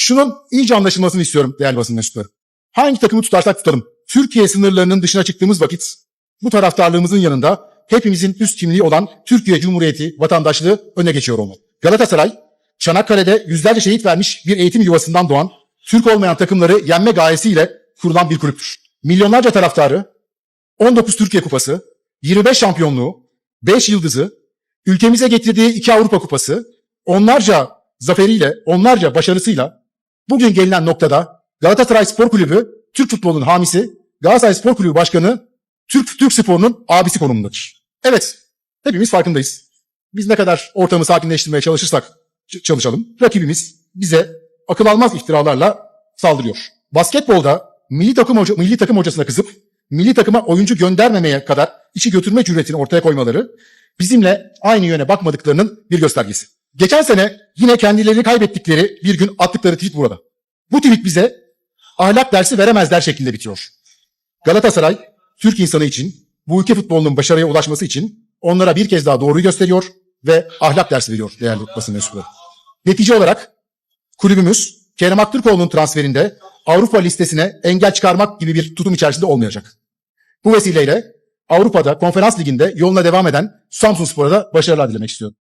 Şunun iyice anlaşılmasını istiyorum değerli basın mensupları. Hangi takımı tutarsak tutalım. Türkiye sınırlarının dışına çıktığımız vakit bu taraftarlığımızın yanında hepimizin üst kimliği olan Türkiye Cumhuriyeti vatandaşlığı öne geçiyor olmalı. Galatasaray, Çanakkale'de yüzlerce şehit vermiş bir eğitim yuvasından doğan, Türk olmayan takımları yenme gayesiyle kurulan bir kulüptür. Milyonlarca taraftarı, 19 Türkiye Kupası, 25 şampiyonluğu, 5 yıldızı, ülkemize getirdiği 2 Avrupa Kupası, onlarca zaferiyle, onlarca başarısıyla bugün gelinen noktada Galatasaray Spor Kulübü Türk futbolunun hamisi, Galatasaray Spor Kulübü Başkanı Türk Türk sporunun abisi konumundadır. Evet, hepimiz farkındayız. Biz ne kadar ortamı sakinleştirmeye çalışırsak çalışalım, rakibimiz bize akıl almaz iftiralarla saldırıyor. Basketbolda milli takım hoca, milli takım hocasına kızıp milli takıma oyuncu göndermemeye kadar işi götürme cüretini ortaya koymaları bizimle aynı yöne bakmadıklarının bir göstergesi. Geçen sene yine kendilerini kaybettikleri bir gün attıkları tweet burada. Bu tweet bize ahlak dersi veremezler şeklinde bitiyor. Galatasaray, Türk insanı için, bu ülke futbolunun başarıya ulaşması için onlara bir kez daha doğruyu gösteriyor ve ahlak dersi veriyor değerli basın mensupları. Netice olarak kulübümüz Kerem Aktürkoğlu'nun transferinde Avrupa listesine engel çıkarmak gibi bir tutum içerisinde olmayacak. Bu vesileyle Avrupa'da konferans liginde yoluna devam eden Samsun Spor'a da başarılar dilemek istiyorum.